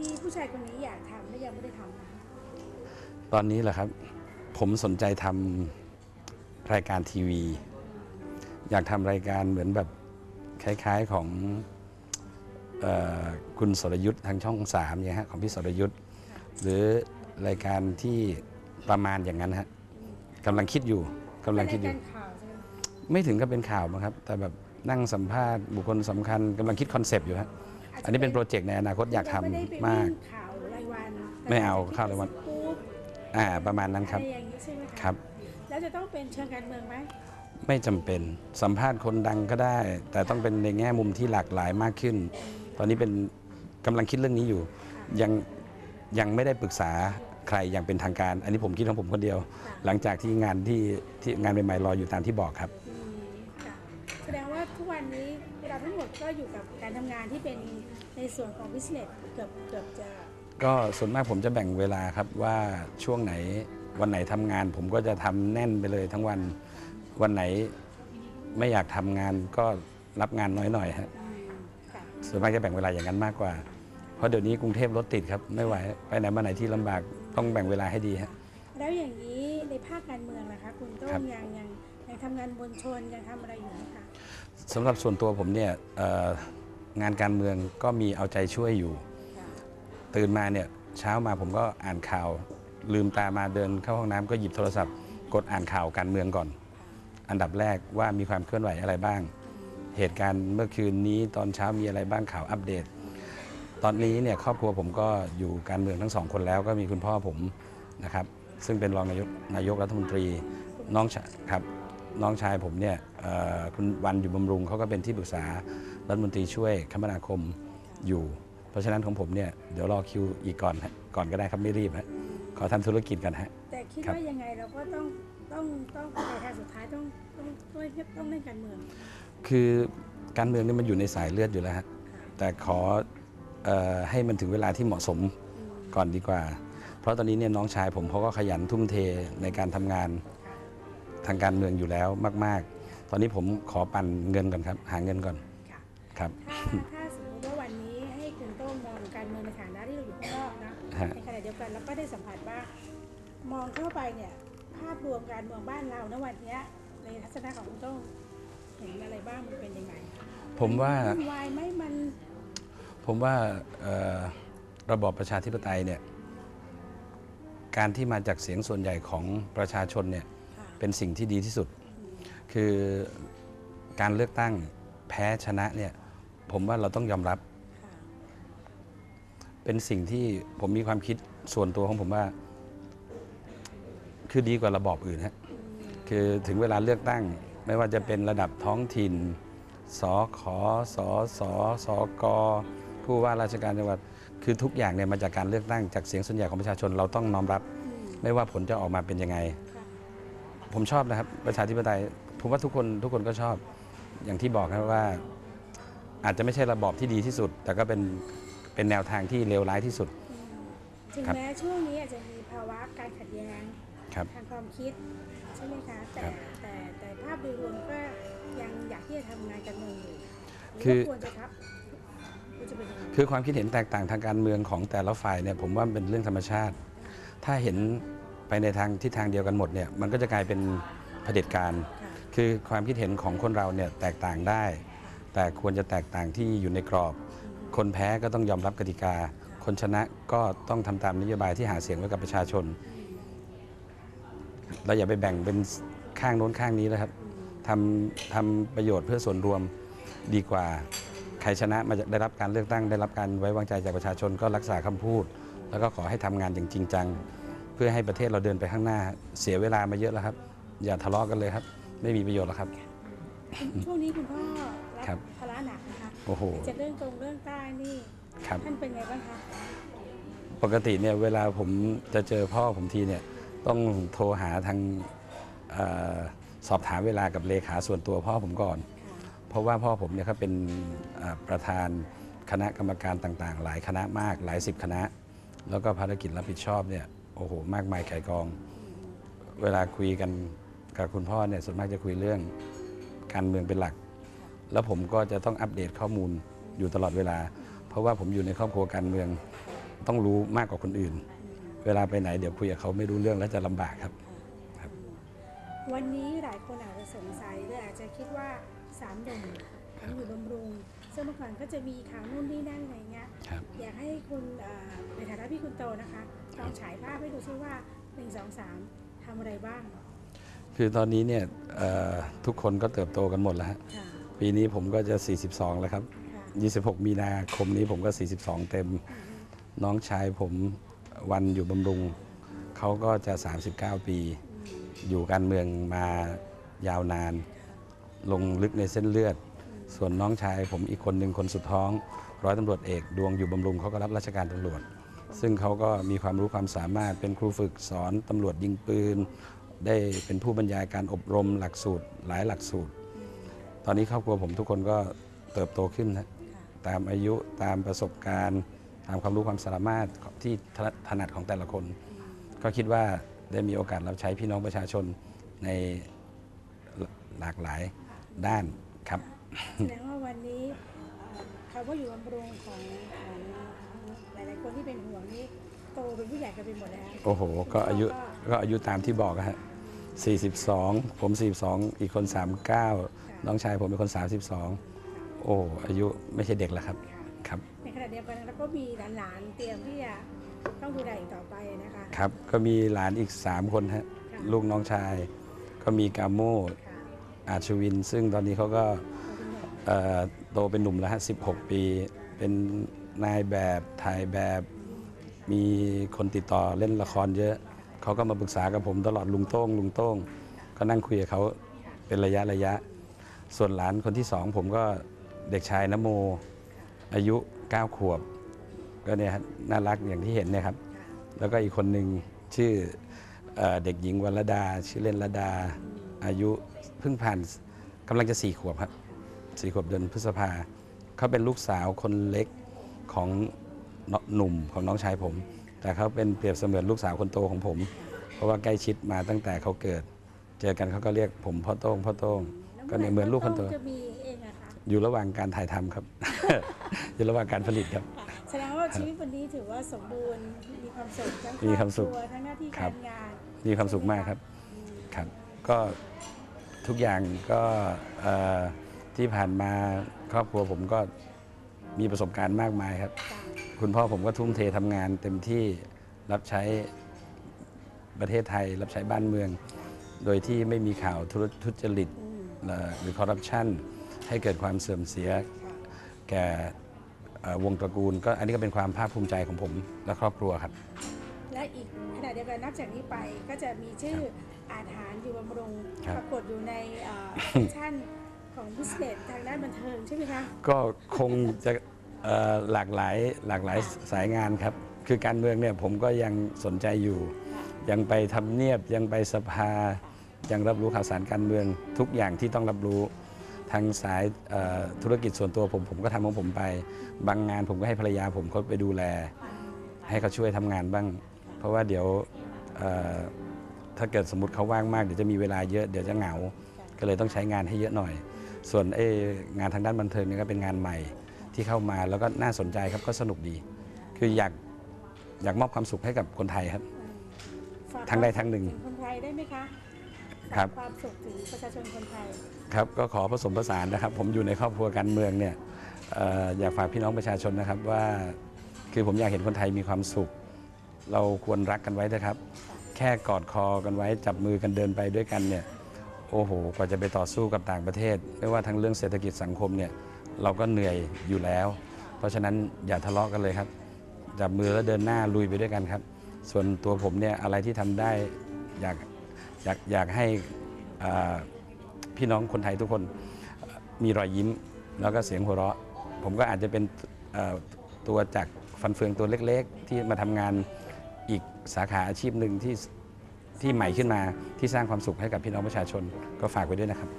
ที่ผู้ชายคนนี้อยากทำและยังไม่ได้ทำนะคะตอนนี้แหละครับ ผมสนใจทำรายการทีวี อยากทำรายการเหมือนแบบคล้ายๆของเออคุณสรยุทธ์ทางช่องสามเนี่ยฮะของพี่สรยุทธ์หรือรายการที่ประมาณอย่างนั้นฮะกำลังคิดอยู่กำลังคิดอยู่ เป็นรายการข่าวใช่ไหมไม่ถึงกับเป็นข่าวมั้งครับ แต่แบบนั่งสัมภาษณ์บุคคลสำคัญกำลังคิดคอนเซปต์อยู่ฮะ อันนี้เป็นโปรเจกต์ในอนาคตอยากทำไม่ได้ไปมากวิ่งข่าวรายวันไม่เอาข่าวรายวัน สกู๊ปอ่าประมาณนั้นครับ อะไรอย่างนี้ใช่ไหมะครับ แล้วจะต้องเป็นเชิงการเมืองไหมไม่จำเป็นสัมภาษณ์คนดังก็ได้ แต่ต้องเป็นในแง่มุมที่หลากหลายมากขึ้น ตอนนี้เป็นกำลังคิดเรื่องนี้อยู่ ยังยังไม่ได้ปรึกษาใครอย่างเป็นทางการ อันนี้ผมคิดของผมคนเดียว หลังจากที่งานที่ที่งานใหม่ๆรออยู่ตามที่บอกครับอืมค่ะแสดง ว่าทุกวันนี้เวลาทั้งหมดก็อยู่กับการทำงานที่เป็นในส่วนของ business เกือบเกือบจะก็ส่วนมากผมจะแบ่งเวลาครับว่าช่วงไหนวันไหนทำงาน ผมก็จะทำแน่นไปเลยทั้งวันวันไหนไม่อยากทำงานก็รับงานน้อยหน่อยฮะอืมค่ะส่วนมากจะแบ่งเวลาอย่างนั้นมากกว่า เพราะเดี๋ยวนี้กรุงเทพรถติดครับไม่ไหวไปไหนมาไหนที่ลำบากต้องแบ่งเวลาให้ดีฮะแล้วอย่างนี้ในภาคการเมืองนะคะคุณต้ครังบยังยังยังทำงานบนชนยังทำอะไรอยู่ไหมคะ สำหรับส่วนตัวผมเนี่ยเอ่องานการเมืองก็มีเอาใจช่วยอยู่ค่ะตื่นมาเนี่ยเช้ามาผมก็อ่านข่าว ลืมตามาเดินเข้าห้องน้ำก็หยิบโทรศัพท์ กดอ่านข่าวการเมืองก่อน อันดับแรกว่ามีความเคลื่อนไหวอะไรบ้าง เหตุการณ์เมื่อคืนนี้ตอนเช้ามีอะไรบ้างข่าวอัปเดต ตอนนี้เนี่ยครอบครัวผมก็อยู่การเมืองทั้งสองคนแล้วก็มีคุณพ่อผมนะครับซึ่งเป็นรองนายกนายกรัฐมนตรีน้องชายครับ น้องชายผมเนี่ยเอ่อคุณวันอยู่บำรุงเขาก็เป็นที่ปรึกษารัฐมนตรีช่วยคมนาคมอยู่ เพราะฉะนั้นของผมเนี่ยเดี๋ยวรอคิวอีกก่อนฮะก่อนก็ได้ครับไม่รีบฮะขอทำธุรกิจกันฮะแต่คิดครับว่ายังไงเราก็ต้องต้องต้องไปทางสุดท้ายต้องต้องต้องต้องเล่นการเมือง คือการเมืองนี่มันอยู่ในสายเลือดอยู่แล้วฮะแต่ขอเออให้มันถึงเวลาที่เหมาะสมก่อนดีกว่า เพราะตอนนี้เนี่ยน้องชายผมเขาก็ขยันทุ่มเทในการทำงาน ทางการเมืองอยู่แล้วมาก ๆ ตอนนี้ผมขอปั่นเงินก่อนครับ หาเงินก่อนค่ะครับถ้าถ้าสมมติว่าวันนี้ให้คุณโต้งมองการเมืองในฐานะที่เราอยู่ข้างนอกนะฮะ ในขณะเดียวกันแล้วก็ได้สัมผัสว่ามองเข้าไปเนี่ย ภาพรวมการเมืองบ้านเราณวันเนี้ยในทัศนะของคุณโต้งเห็นอะไรบ้างมันเป็นยังไงผมว่า วุ่นวายไหมมันผมว่าเอ่อระบอบประชาธิปไตยเนี่ยการที่มาจากเสียงส่วนใหญ่ของประชาชนเนี่ยค่ะ เป็นสิ่งที่ดีที่สุด คือการเลือกตั้งแพ้ชนะเนี่ยผมว่าเราต้องยอมรับ เป็นสิ่งที่ผมมีความคิดส่วนตัวของผมว่า คือดีกว่าระบอบอื่นฮะคือถึงเวลาเลือกตั้ง ไม่ว่าจะเป็นระดับท้องถิ่นสขสสสกผู้ว่าราชการจังหวัดคือทุกอย่างเนี่ยมาจากการเลือกตั้งจากเสียงส่วนใหญ่ของประชาชนเราต้องน้อมรับ ไม่ว่าผลจะออกมาเป็นยังไง ผมชอบนะครับประชาธิปไตยผมว่าทุกคนทุกคนก็ชอบอย่างที่บอกครับว่า อาจจะไม่ใช่ระบอบที่ดีที่สุด แต่ก็เป็นเป็นแนวทางที่เลวร้ายที่สุด ถึงครับแม้ช่วงนี้อาจจะมีภาวะการขัดแย้งครับ ทางความคิดใช่ไหมคะแต่ครับแต่แต่ภาพโดยรวมก็ยังอยากที่จะทำงานการเมืองอยู่หรืคือว่าควรจะครับควรจะเป็นยังไงคือความคิดเห็นแตกต่างทางการเมืองของแต่ละฝ่ายเนี่ยผมว่ามันเป็นเรื่องธรรมชาติ ถ้าเห็น ไปในทางทิศทางเดียวกันหมดเนี่ยมันก็จะกลายเป็นเผด็จการค่ะคือความคิดเห็นของคนเราเนี่ยแตกต่างได้ แต่ควรจะแตกต่างที่อยู่ในกรอบ คนแพ้ก็ต้องยอมรับกติกา คนชนะก็ต้องทำตามนโยบายที่หาเสียงไว้กับประชาชน เราอย่าไปแบ่งเป็นข้างโน้นข้างนี้นะครับทำทำประโยชน์เพื่อส่วนรวมดีกว่าใครชนะมาจากได้รับการเลือกตั้งได้รับการไว้วางใจจากประชาชนก็รักษาคำพูด แล้วก็ขอให้ทำงานอย่างจริงจังเพื่อให้ประเทศเราเดินไปข้างหน้า เสียเวลามาเยอะแล้วครับ อย่าทะเลาะกันเลยครับ ไม่มีประโยชน์หรอกครับ ช่วงนี้คุณพ่อครัรับภาระหนักนะคะโอ้โหจะเรื่องตรงเรื่องใต้นี่ครับท่านเป็นไงบ้างคะปกติเนี่ยเวลาผมจะเจอพ่อผมทีเนี่ยต้องโทรหาทางเออสอบถามเวลากับเลขาส่วนตัวพ่อผมก่อน เพราะว่าพ่อผมเนี่ยเขาเป็นอ่าประธานคณะกรรมการต่างๆ หลายคณะมากหลายสิบคณะ แล้วก็ภารกิจรับผิดชอบเนี่ยโอ้โห มากมายไก่กอง เวลาคุยกันกับคุณพ่อเนี่ยส่วนมากจะคุยเรื่องการเมืองเป็นหลัก แล้วผมก็จะต้องอัปเดตข้อมูลอยู่ตลอดเวลา เพราะว่าผมอยู่ในครอบครัวการเมืองต้องรู้มากกว่าคนอื่น เวลาไปไหนเดี๋ยวคุยกับเขาไม่รู้เรื่องแล้วจะลำบากครับครับ วันนี้หลายคนอาจจะสงสัยหรืออาจจะคิดว่าสามหนุ่มองอยู่บำรุง ซึ่งเมื่อก่อนก็จะมีข่าวนู่นนี่นั่นอะไรเงี้ยครับอยากให้คุณเอ่อในฐานะพี่คุณโตนะคะลองฉายภาพให้ดูซิว่าหนึ่งสองสามทำอะไรบ้างคือตอนนี้เนี่ยเอ่อทุกคนก็เติบโตกันหมดแล้วฮะค่ะปีนี้ผมก็จะ 42 แล้วครับ ค่ะ26 มีนาคมนี้ผมก็ 42 เต็มน้องชายผมวันอยู่บำรุง เขาก็จะ 39 ปี อยู่การเมืองมายาวนาน ลงลึกในเส้นเลือด ส่วนน้องชายผมอีกคนหนึ่งคนสุดท้อง ร้อยตำรวจเอกดวงอยู่บำรุงเขาก็รับราชการตำรวจ ซึ่งเขาก็มีความรู้ความสามารถเป็นครูฝึกสอนตำรวจยิงปืน ได้เป็นผู้บรรยายการอบรมหลักสูตรหลายหลักสูตร ตอนนี้ครอบครัวผมทุกคนก็เติบโตขึ้นนะค่ะตามอายุตามประสบการณ์ ตามความรู้ความสามารถที่ถนัดของแต่ละคน ก็คิดว่าได้มีโอกาสรับใช้พี่น้องประชาชนในหลากหลายด้านครับ แสดงว่าวันนี้เอ่อคำว่าอยู่บำรุงของของหลายๆคนที่เป็นห่วงนี่โตเป็นผู้ใหญ่กันไปหมดแล้วโอ้โห ก็อายุก็อายุตามที่บอกอะฮะ42 ผม 42 อีกคน 39 น้องชายผมเป็นคน 32 โอ้อายุไม่ใช่เด็กแล้วครับค่ะครับ ในขณะเดียวกันเราก็มีหลานๆเตรียมที่จะต้องดูแลอีกต่อไปนะคะครับก็มีหลานอีก 3 คนฮะลูกน้องชาย ก็มีกาโมค่ะอาชวิน ซึ่งตอนนี้เขาก็ โตเป็นหนุ่มแล้วฮะ16 ปี เป็นนายแบบถ่ายแบบ มีคนติดต่อเล่นละครเยอะ เขาก็มาปรึกษากับผมตลอดลุงโต้ง ลุงโต้ง ก็นั่งคุยกับเขาเป็นระยะระยะ ส่วนหลานคนที่สองผมก็เด็กชายนโม อายุ 9 ขวบ ก็เนี่ยฮะน่ารักอย่างที่เห็นเนี่ยครับ แล้วก็อีกคนหนึ่งชื่อเออเด็กหญิงวรดา ชื่อเล่นรดา อายุเพิ่งผ่านกำลังจะสี่ขวบครับ สี่ขวบเดือนพฤษภาเขาเป็นลูกสาวคนเล็กของนหนุ่มของน้องชายผม แต่เขาเป็นเปรียบเสมือนลูกสาวคนโตของผม เพราะว่าใกล้ชิดมาตั้งแต่เขาเกิด เจอกันเขาก็เรียกผมพ่อโต้งพ่อโต้งก็เนี่ยเหมือนลูกคนโตจะมีเองอะคะอยู่ระหว่างการถ่ายทำครับ อยู่ระหว่างการผลิตครับแสดงว่าชีวิตวันนี้ถือว่าสมบูรณ์มีความสุขทั้งมีความสุขรอบรัทั้งหน้าที่ครักาบรงานมีความสุขมากครับครับ ก็ทุกอย่างก็เอ่อ ที่ผ่านมาครอบครัวผมก็มีประสบการณ์มากมายครับต่างคุณพ่อผมก็ทุ่มเททำงานเต็มที่รับใช้ประเทศไทย รับใช้บ้านเมือง โดยที่ไม่มีข่าวทุทุจริตอืมเอ่อหรือคอร์รัปชันให้เกิดความเสื่อมเสียค่ะแก่เอ่อวงตระกูล ก็อันนี้ก็เป็นความภาคภูมิใจของผมและครอบครัวครับ และอีกขณะเดียวกันนับจากนี้ไปก็จะมีชื่ออาหารอยู่บำรุงครับปรากฏอยู่ในเอ่อเซสชั่น ของบิสเนสทางด้านบันเทิงใช่ไหมคะ ก็คงจะเอ่อหลากหลายหลากหลายสายงานครับ คือการเมืองเนี่ยผมก็ยังสนใจอยู่ ยังไปทำเนียบยังไปสภา ยังรับรู้ข่าวสารการเมืองทุกอย่างที่ต้องรับรู้ทางสายเอ่อธุรกิจส่วนตัวผมผมก็ทำของผมไป บางงานผมก็ให้ภรรยาผมเขาไปดูแล ให้เขาช่วยทำงานบ้าง เพราะว่าเดี๋ยวเอ่อถ้าเกิดสมมติเขาว่างมากเดี๋ยวจะมีเวลาเยอะเดี๋ยวจะเหงา ก็เลยต้องใช้งานให้เยอะหน่อย ส่วนเอ้งานทางด้านบันเทิงเนี่ยก็เป็นงานใหม่ที่เข้ามาแล้วก็น่าสนใจครับก็สนุกดี คืออยากอยากมอบความสุขให้กับคนไทยครับฝากทั้งใดทั้งหนึ่งถึคนไทยได้ไหมคะครับฝากความสุขถึงประชาชนคนไทยครับก็ขอผสมผสานนะครับ ผมอยู่ในครอบครัวการเมืองเนี่ยเอ่ออยากฝากพี่น้องประชาชนนะครับว่า คือผมอยากเห็นคนไทยมีความสุข เราควรรักกันไว้นะครับ แค่กอดคอกันไว้จับมือกันเดินไปด้วยกันเนี่ย โอ้โห กว่าจะไปต่อสู้กับต่างประเทศไม่ว่าทั้งเรื่องเศรษฐกิจสังคมเนี่ยเราก็เหนื่อยอยู่แล้ว เพราะฉะนั้นอย่าทะเลาะกันเลยครับ จับมือแล้วเดินหน้าลุยไปด้วยกันครับ ส่วนตัวผมเนี่ยอะไรที่ทำได้อยากอยากอยากให้พี่น้องคนไทยทุกคนมีรอยยิ้ม แล้วก็เสียงหัวเราะ ผมก็อาจจะเป็นตัวจากฟันเฟืองตัวเล็ก ๆ ที่มาทำงานอีกสาขาอาชีพหนึ่งที่ ที่ใหม่ขึ้นมาที่สร้างความสุขให้กับพี่น้องประชาชนก็ฝากไว้ด้วยนะครับ